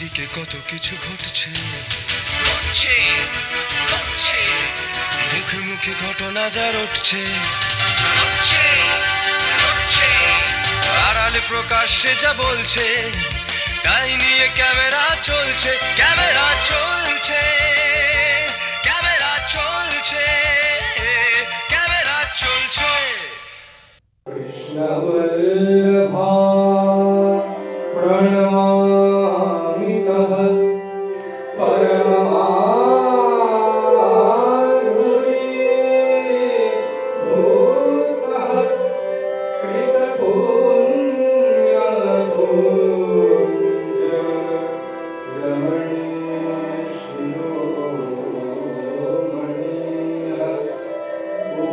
চারিদিকে কত কিছু ঘটছে। ঘটছে ঘটছে। মুখে মুখে ঘটনা যা রটছে। ঘটছে ঘটছে। আড়ালে প্রকাশ্যে যা বলছে তাই নিয়ে ক্যামেরা চলছে ক্যামেরা চলছে ক্যামেরা চলছে ক্যামেরা চলছে।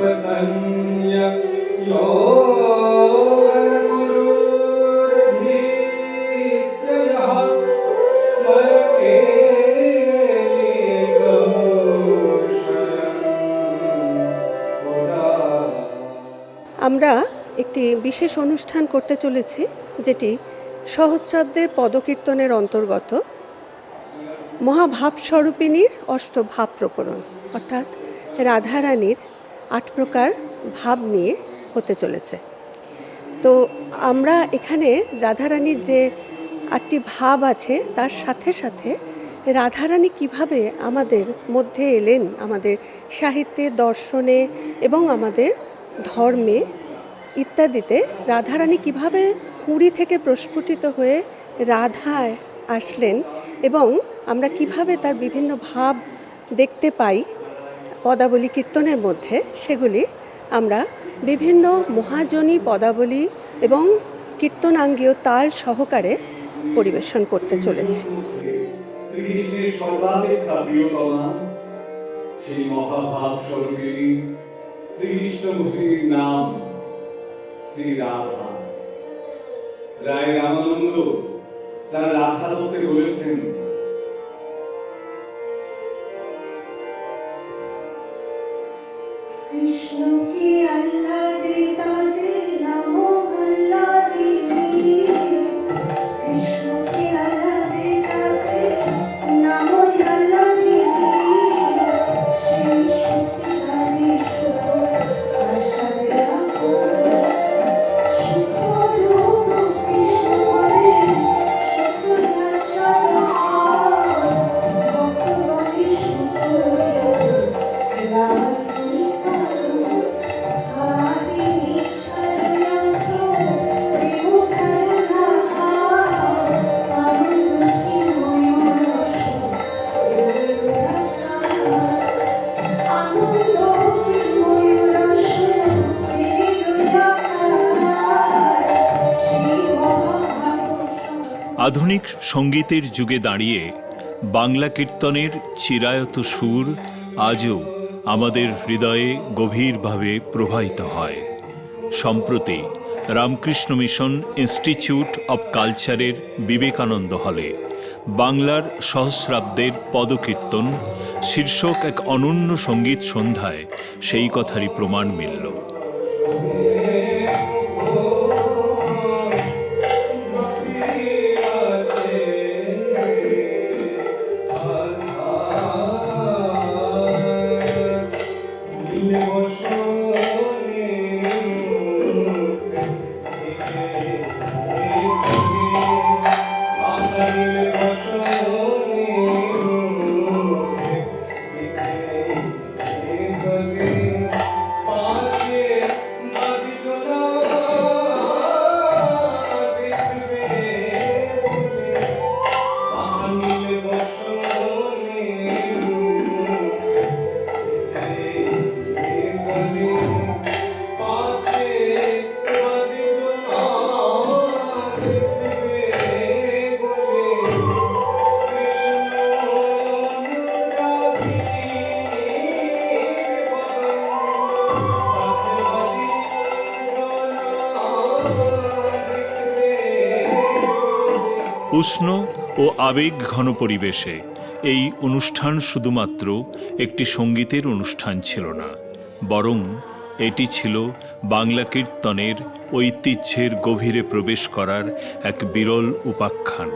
उपसंय योगगुरुर्धीत्ययः स्मरते दोषम् আমরা একটি বিশেষ অনুষ্ঠান করতে চলেছি যেটি সহস্রাব্দের পদকীর্তনের অন্তর্গত মহাভাব স্বরূপিণীর অষ্টভাব প্রকরণ অর্থাৎ রাধারানীর আট প্রকার ভাব নিয়ে হতে চলেছে। তো আমরা এখানে রাধারানীর যে আটটি ভাব আছে, তার সাথে সাথে রাধারানী কীভাবে আমাদের মধ্যে এলেন, আমাদের সাহিত্যে, দর্শনে এবং আমাদের ধর্মে ইত্যাদিতে রাধারানী কীভাবে কুড়ি থেকে প্রস্ফুটিত হয়ে রাধায় আসলেন এবং আমরা কীভাবে তার বিভিন্ন ভাব দেখতে পাই পদাবলী কীর্তনের মধ্যে সেগুলি আমরা বিভিন্ন মহাজনী পদাবলী এবং কীর্তনাঙ্গীয় তাল সহকারে পরিবেশন করতে চলেছি। রায় রামানন্দ তার রাধা বলতে বলেছেন আধুনিক সঙ্গীতের যুগে দাঁড়িয়ে বাংলা কীর্তনের চিরায়ত সুর আজও আমাদের হৃদয়ে গভীরভাবে প্রবাহিত হয়। সম্প্রতি রামকৃষ্ণ মিশন ইনস্টিটিউট অব কালচারের বিবেকানন্দ হলে বাংলার সহস্রাব্দের পদকীর্তন, শীর্ষক এক অনন্য সংগীত সন্ধ্যায় সেই কথারই প্রমাণ মিলল। উষ্ণ ও আবেগ ঘন পরিবেশে এই অনুষ্ঠান শুধুমাত্র একটি সঙ্গীতের অনুষ্ঠান ছিল না, বরং এটি ছিল বাংলা কীর্তনের ঐতিহ্যের গভীরে প্রবেশ করার এক বিরল উপাখ্যান।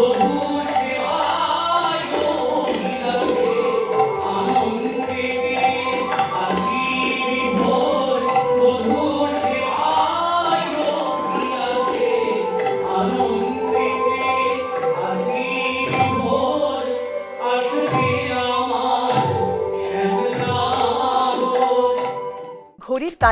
Oh.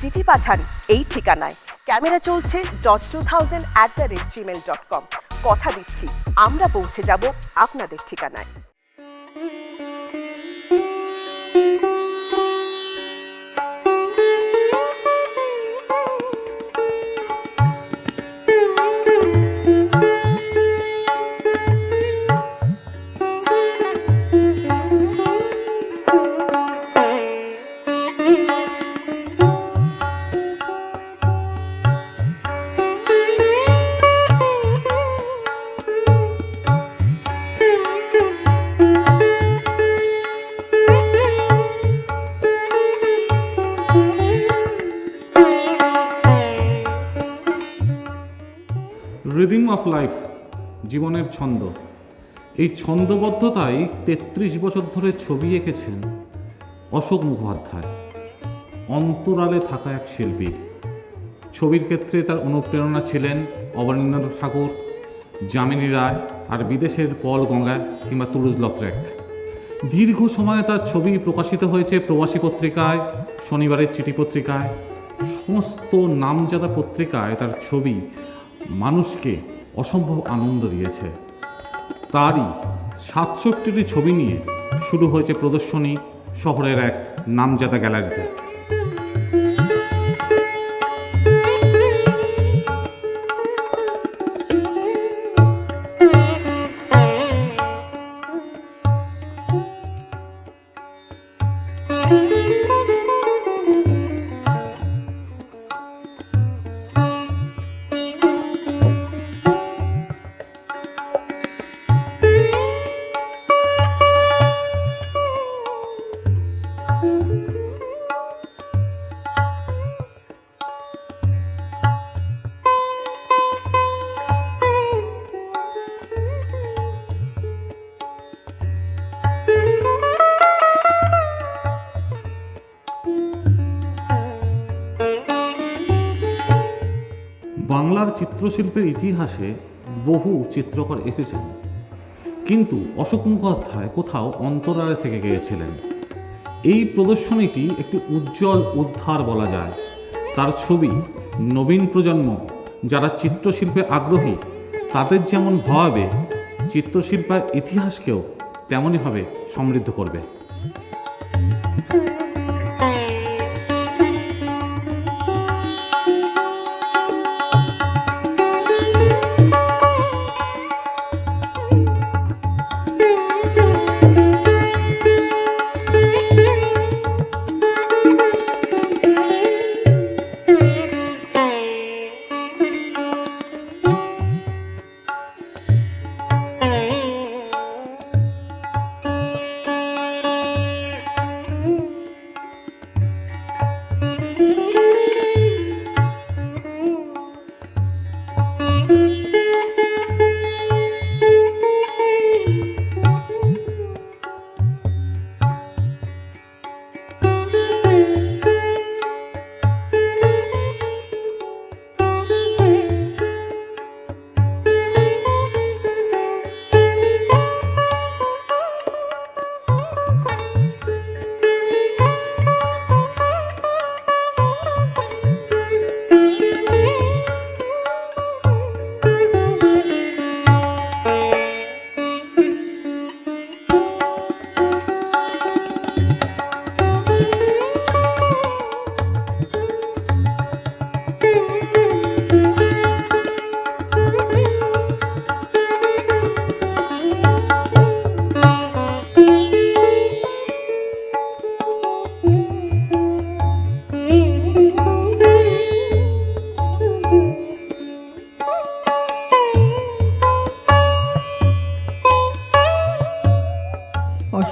চিঠি পাঠান এই ঠিকানায়। ক্যামেরা চলছে dot two thousand at the rate Gmail dot com কথা দিচ্ছি, আমরা পৌঁছে যাব আপনাদের ঠিকানায়। জীবনের ছন্দ। এই ছন্দবদ্ধতায় তেত্রিশ বছর ধরে ছবি এঁকেছেন অশোক মুখোপাধ্যায়। অন্তরালে থাকা এক শিল্পী। ছবির ক্ষেত্রে তার অনুপ্রেরণা ছিলেন অবনীন্দ্রনাথ ঠাকুর, যামিনী রায় আর বিদেশের পল গঙ্গা কিংবা তুরুজ লত্রেক। দীর্ঘ সময়ে তার ছবি প্রকাশিত হয়েছে প্রবাসী পত্রিকায়, শনিবারের চিঠি পত্রিকায়। সমস্ত নামজাদা পত্রিকায় তার ছবি মানুষকে অসম্ভব আনন্দ দিয়েছে। তারই সাতষট্টিটি ছবি নিয়ে শুরু হয়েছে প্রদর্শনী শহরের এক নামজাদা গ্যালারিতে। চিত্রশিল্পের ইতিহাসে বহু চিত্রকর এসেছেন। কিন্তু অশোক মুখোপাধ্যায় কোথাও অন্তরালে থেকে গিয়েছিলেন। এই প্রদর্শনীটি একটি উজ্জ্বল উদ্ধার বলা যায়। তার ছবি নবীন প্রজন্ম, যারা চিত্রশিল্পে আগ্রহী, তাদের যেমন ভাবে চিত্রশিল্পের ইতিহাসকেও তেমনইভাবে সমৃদ্ধ করবে।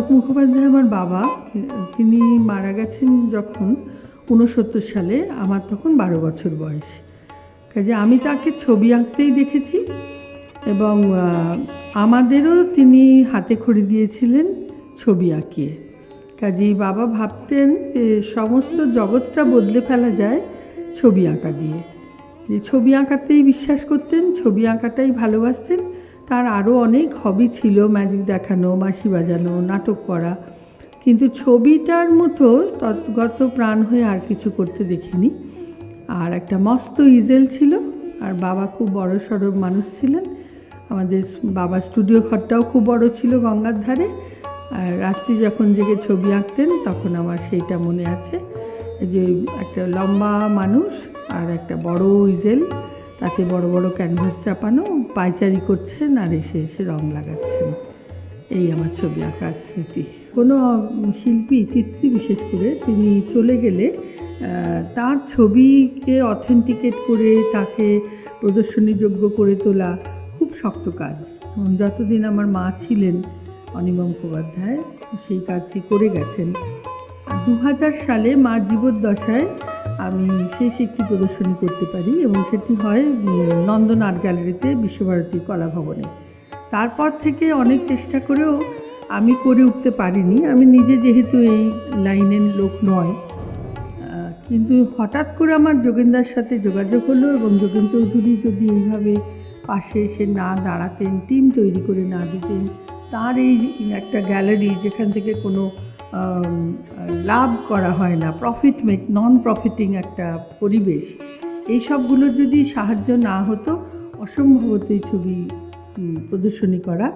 অশোক মুখোপাধ্যায় আমার বাবা। তিনি মারা গেছেন যখন ঊনসত্তর সালে, আমার তখন বারো বছর বয়স। কাজে আমি তাকে ছবি আঁকতেই দেখেছি এবং আমাদেরও তিনি হাতে খড়ি দিয়েছিলেন ছবি আঁকিয়ে। কাজেই বাবা ভাবতেন সমস্ত জগৎটা বদলে ফেলা যায় ছবি আঁকা দিয়ে। যে ছবি আঁকাতেই বিশ্বাস করতেন, ছবি আঁকাটাই ভালোবাসতেন তার আরও অনেক হবি ছিল ম্যাজিক দেখানো, বাঁশি বাজানো, নাটক করা। কিন্তু ছবিটার মতো তৎগত প্রাণ হয়ে আর কিছু করতে দেখিনি। আর একটা মস্ত ইজেল ছিল, আর বাবা খুব বড় সড়ো মানুষ ছিলেন। আমাদের বাবা স্টুডিও ঘরটাও খুব বড় ছিল গঙ্গার ধারে। আর রাত্রি যখন জেগে ছবি আঁকতেন, তখন আমার সেইটা মনে আছে যে একটা লম্বা মানুষ আর একটা বড় ইজেল তাতে বড় বড় ক্যানভাস চাপানো, পায়চারি করছেন আর এসে এসে রং লাগাচ্ছেন। এই আমার ছবি আঁকার স্মৃতি। কোনো শিল্পী, চিত্রী বিশেষ করে তিনি চলে গেলে তার ছবিকে অথেন্টিকেট করে, তাকে প্রদর্শনীযোগ্য করে তোলা খুব শক্ত কাজ। যতদিন আমার মা ছিলেন অনিমা মুখোপাধ্যায়, সেই কাজটি করে গেছেন। দু হাজার সালে মার জীবদ্দশায় আমি শেষ একটি প্রদর্শনী করতে পারি এবং সেটি হয় নন্দন আর্ট গ্যালারিতে বিশ্বভারতী কলা ভবনে। তারপর থেকে অনেক চেষ্টা করেও আমি করে উঠতে পারিনি। আমি নিজে যেহেতু এই লাইনের লোক নয় কিন্তু হঠাৎ করে আমার যোগেন্দার সাথে যোগাযোগ হলো এবং যোগেন চৌধুরী যদি এইভাবে পাশে এসে না দাঁড়াতেন, টিম তৈরি করে না দিতেন, তার এই একটা গ্যালারি যেখান থেকে কোনো লাভ করা হয় না প্রফিট মেক নন প্রফিটিং একটা পরিবেশ। এই সবগুলোর যদি সাহায্য না হতো অসম্ভবত এই ছবি প্রদর্শনী করা।